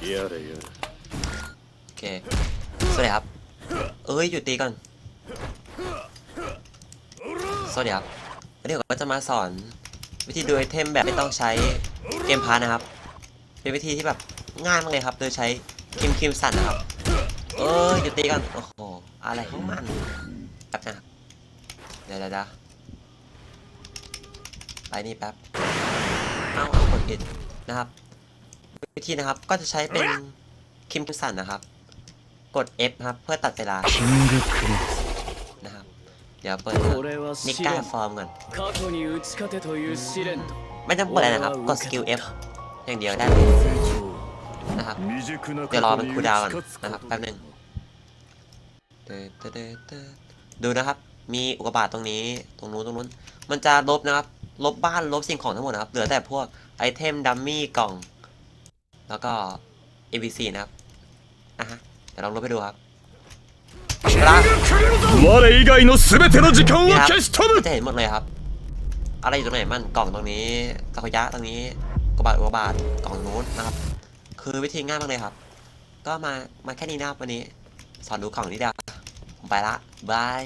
やれやれ โอเค สวัสดีครับ เอ้ยหยุดตีก่อน สวัสดีครับวันนี้ผมก็จะมาสอนวิธีดูไอเทมแบบไม่ต้องใช้เกมพาร์ทนะครับ เป็นวิธีที่แบบง่ายมากเลยครับ โดยใช้คิมคิมสันนะครับ เอ้ยหยุดตีก่อน โอ้โห อะไรของมันแป๊บนะครับ เดี๋ยวเดี๋ยวเดี๋ยวไปนี่แป๊บ เอาเอากดผิดนะครับ วิธีนะครับก็จะใช้เป็นคิมสันนะครับ กด F ครับ เพื่อตัดเวลานะครับ เดี๋ยวเปิดนิก้าฟอร์มก่อนไม่จำเป็นนะครับ กดสกิล F อย่างเดียวได้เลยนะครับ เดี๋ยวรอมันคูดาวก่นนะครับแป๊บนึงดูนะครับ มีอุกกาบาตตรงนี้ ตรงนู้นตรงนู้น มันจะลบนะครับ ลบบ้านลบสิ่งของทั้งหมดนะครับ เหลือแต่พวกไอเทมดัมมี่กล่อง แล้วก็ ABC นะครับ อ่ะฮะ เดี๋ยวลองลบไปดูครับเวลา 我以外の全ての時間 นี่ を ครับ 消し飛ぶ ก็จะเห็นหมดเลยครับ อะไรอยู่ตรงไหนมันกล่องตรงนี้ตะขยะตรงนี้กระบาดอุกกาบาตกล่องนู้นนะครับ คือวิธีง่ายมากเลยครับ ก็มามาแค่นี้นะครับวันนี้ สอนดูกล่องนี้เดียวผมไปละบาย